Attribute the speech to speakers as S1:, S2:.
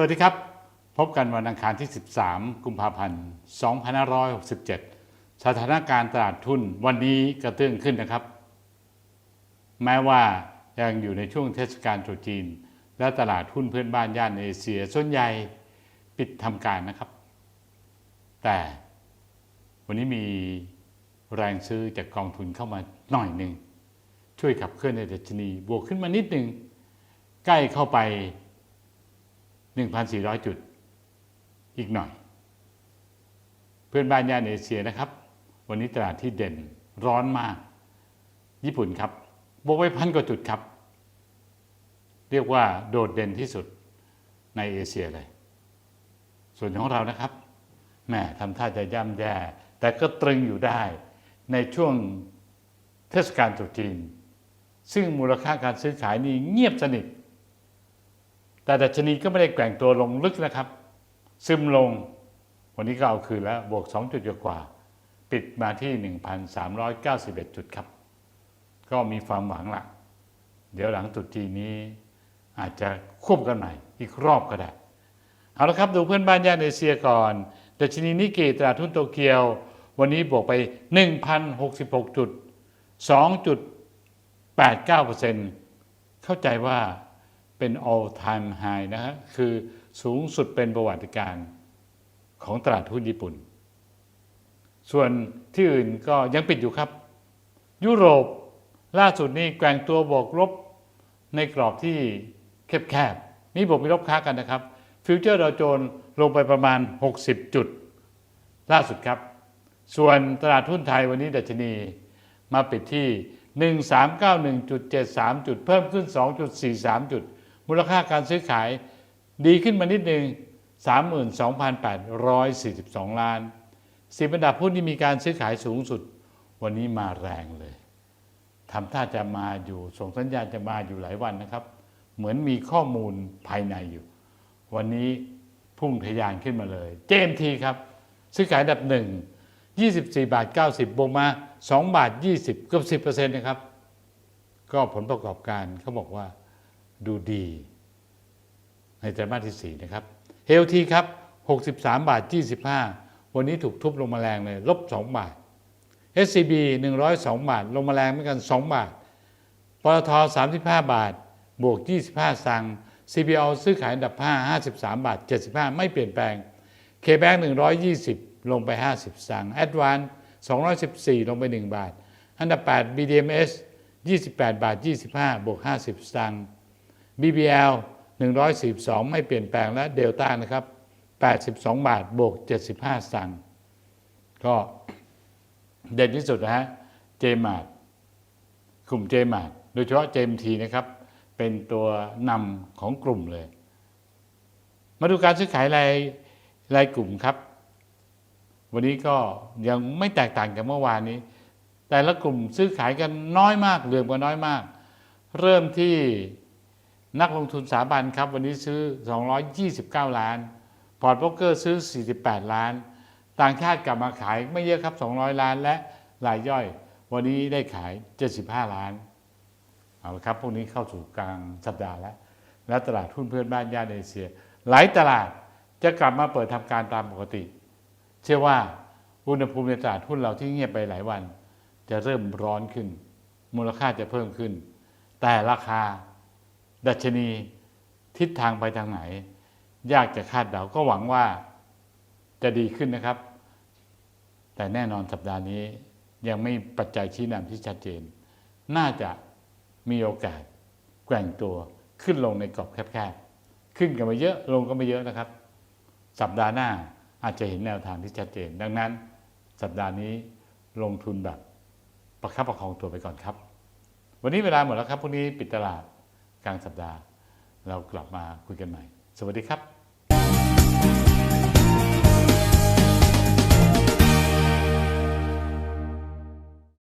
S1: สวัสดีครับ พบกันวันอังคารที่ 13 กุมภาพันธ์ 2567 สถานการณ์ตลาดทุนวันนี้กระเตื้องขึ้นนะครับ แม้ว่ายังอยู่ในช่วงเทศกาลตรุษจีน และตลาดหุ้นเพื่อนบ้านย่านเอเชียส่วนใหญ่ปิดทำการนะครับ แต่วันนี้มีแรงซื้อจากกองทุนเข้ามาหน่อยหนึ่งช่วยขับเคลื่อนในดัชนีบวกขึ้นมานิดหนึ่งใกล้เข้าไป 1,400 จุดอีกหน่อย เพื่อนบ้านย่านเอเชียนะครับ วันนี้ตลาดที่เด่นร้อนมาก ญี่ปุ่นครับบวกไปพันกว่าจุดครับ เรียกว่าโดดเด่นที่สุดในเอเชียเลย ส่วนของเรานะครับแหมทำท่าจะย่ำแย่แต่ก็ตรึงอยู่ได้ในช่วงเทศกาลตรุษจีน ซึ่งมูลค่าการซื้อขายนี่เงียบสนิท แต่ดัชนีก็ไม่ได้แกว่งตัวลงลึกนะครับ ซึมลง วันนี้ก็เอาคืนแล้ว บวก 2 จุดกว่า ปิดมาที่ 1,391 จุดครับ ก็มีความหวังละเดี๋ยวหลังตรุษจีนนี้อาจจะควบกันใหม่อีกรอบก็ได้ เอาละครับดูเพื่อนบ้านย่านเอเชียก่อนดัชนีนิกเกตลาดทุนโตเกียว วันนี้บวกไป 1,066 จุด 2.89%เข้าใจว่า เป็น all time high นะฮะคือสูงสุดเป็นประวัติการณ์ของตลาดหุ้นญี่ปุ่น ส่วนที่อื่นก็ยังปิดอยู่ครับ ยุโรปล่าสุดนี้แกว่งตัวบวกลบในกรอบที่แคบๆนี่บวกมีลบค้ากันนะครับ ฟิวเจอร์ดาวโจนลงไปประมาณ 60 จุด ล่าสุดครับ ส่วนตลาดหุ้นไทยวันนี้ดัชนีมาปิดที่ 1391.73 จุด เพิ่มขึ้น 2.43 จุด มูลค่าการซื้อขายดีขึ้นมานิดหนึ่ง32,842 ล้านสิบอันดับหุ้นที่มีการซื้อขายสูงสุด วันนี้มาแรงเลยทำท่าจะมาอยู่ส่งสัญญาณจะมาอยู่หลายวันนะครับ เหมือนมีข้อมูลภายในอยู่ วันนี้พุ่งทะยานขึ้นมาเลย JMT ครับ ซื้อขายอันดับหนึ่ง24 บาท 90 บวกมา 2 บาท 20 เกือบ10%นะครับ ก็ผลประกอบการเขาบอกว่า ดูดี ในไตรมาสที่ 4 นะครับ HLT ครับ 63 บาท 25 วันนี้ถูกทุบลงมาแรงเลย ลบ 2 บาท SCB 102 บาท ลงมาแรงเหมือนกัน 2 บาท ปตท 35 บาท บวก 25สัง CPO ซื้อขายอันดับ 5 53 บาท 75 ไม่เปลี่ยนแปลง KBank 120 ลงไป 50สัง Advance 214 ลงไป 1 บาท อันดับ 8 BDMs 28 บาท 25 บวก 50สังค์ BBL 142 ไม่เปลี่ยนแปลงและเดลต้านะครับ 82 บาทบวก 75 สังก็เด่นที่สุดนะฮะเจมาร์กลุ่มเจมาร์โดยเฉพาะเจมทีนะครับ เป็นตัวนำของกลุ่มเลย มาดูการซื้อขายรายรายกลุ่มครับ วันนี้ก็ยังไม่แตกต่างจากเมื่อวานนี้ แต่ละกลุ่มซื้อขายกันน้อยมากเหลื่อมกันน้อยมาก เริ่มที่ นักลงทุนสถาบันครับ วันนี้ซื้อ 229 ล้าน พอร์ตโบรกเกอร์ซื้อ 48 ล้าน ต่างชาติกลับมาขายไม่เยอะครับ 200 ล้านและรายย่อย วันนี้ได้ขาย 75 ล้านเอาละครับพวกนี้เข้าสู่กลางสัปดาห์แล้ว และตลาดหุ้นเพื่อนบ้านย่านเอเชีย หลายตลาดจะกลับมาเปิดทำการตามปกติ เชื่อว่าอุณหภูมิในตลาดหุ้นเราที่เงียบไปหลายวัน จะเริ่มร้อนขึ้น มูลค่าจะเพิ่มขึ้น แต่ราคา ดัชนีทิศทางไปทางไหน ยากจะคาดเดาก็หวังว่าจะดีขึ้นนะครับ แต่แน่นอนสัปดาห์นี้ยังไม่ปัจจัยชี้นำที่ชัดเจน น่าจะมีโอกาสแกว่งตัวขึ้นลงในกรอบแคบๆ ขึ้นกันมาเยอะลงก็ไม่เยอะนะครับ สัปดาห์หน้าอาจจะเห็นแนวทางที่ชัดเจน ดังนั้น สัปดาห์นี้ลงทุนแบบประคับประคองตัวไปก่อนครับ วันนี้เวลาหมดแล้วครับพรุ่งนี้ปิดตลาด กลางสัปดาห์ เรากลับมาคุยกันใหม่ สวัสดีครับ